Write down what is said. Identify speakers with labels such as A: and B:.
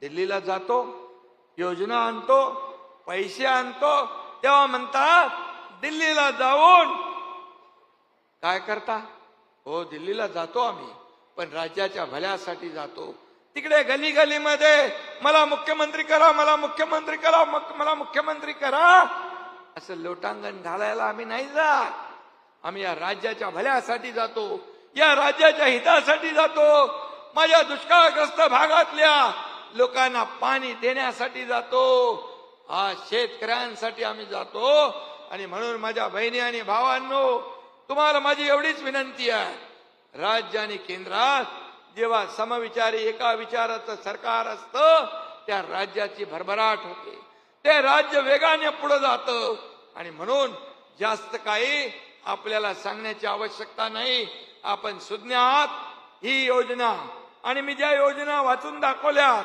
A: दिल्लीला जातो योजना आणतो पैसे आणतो तेव्हा म्हणतात दिल्लीला जाऊन. काय करता? हो दिल्लीला जातो आम्ही पण राज्याच्या भल्यासाठी जातो. तिकडे गली गलीमध्ये मला मुख्यमंत्री करा मला मुख्यमंत्री करा मग मला मुख्यमंत्री करा. असं लोटांगण घालायला आम्ही नाही जात. आम्ही या राज्याच्या भल्यासाठी जातो या राज्याच्या हितासाठी जातो. माझ्या दुष्काळग्रस्त भागातल्या लोकांना पाणी देण्यासाठी जातो. हा शेतकऱ्यांसाठी आम्ही जातो. आणि म्हणून माझ्या बहिणी आणि भावांनो तुम्हाला माझी एवढीच विनंती आहे. राज्य आणि केंद्रात जेव्हा समविचारी एका विचाराचं सरकार असतं त्या राज्याची भरभराट होते. ते राज्य वेगाने पुढे जातं. आणि म्हणून जास्त काही आपल्याला सांगण्याची आवश्यकता नाही. आपण सुज्ञ आहात ही योजना आणि मी ज्या योजना वाचून दाखवल्या